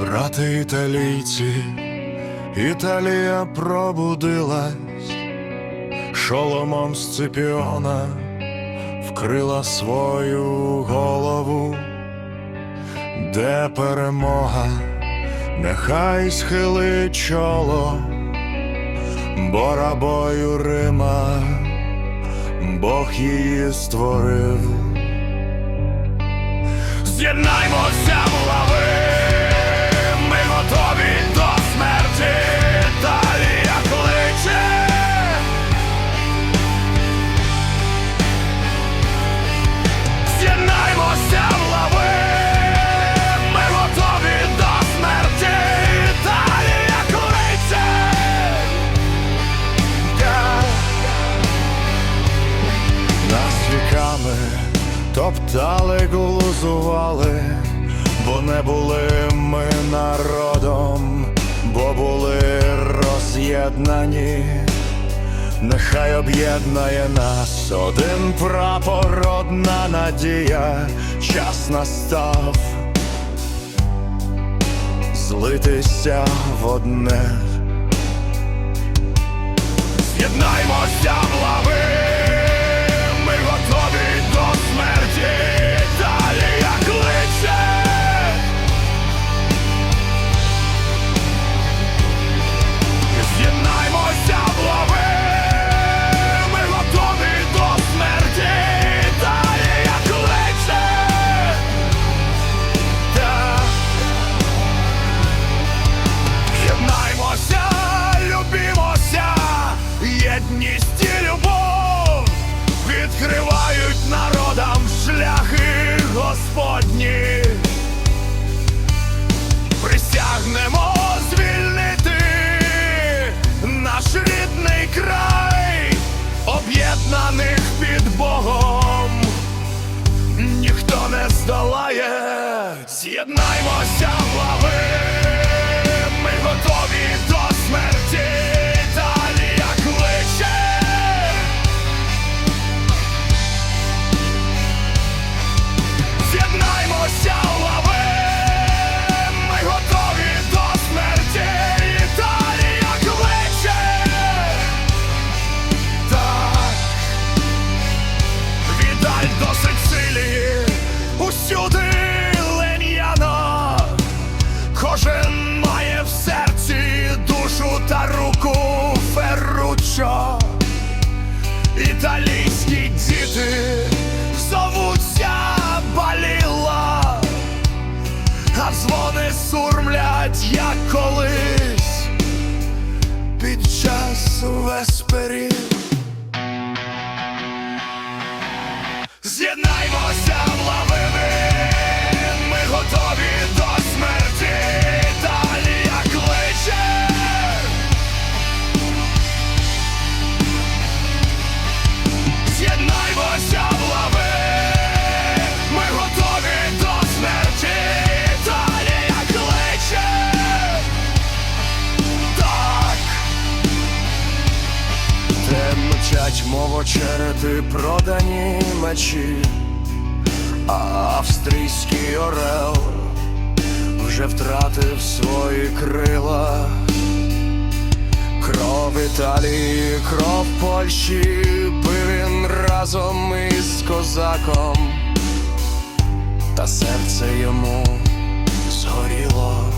Брати італійці, Італія пробудилась, шоломом Сципіона вкрила свою голову, де перемога, нехай схилить чоло, бо рабою Рима, Бог її створив. З'єднаймося топтали, глузували, бо не були ми народом, бо були роз'єднані. Нехай об'єднає нас один прапор, одна надія, час настав злитися в одне. З'єднаймося з'єднаймося Діти зовуться баліла, а дзвони сурмлять, як колись під час весперів. Де мов очерети продані мечі, а австрійський орел вже втратив свої крила. Кров Італії, кров Польщі, пив він разом із козаком, та серце йому згоріло.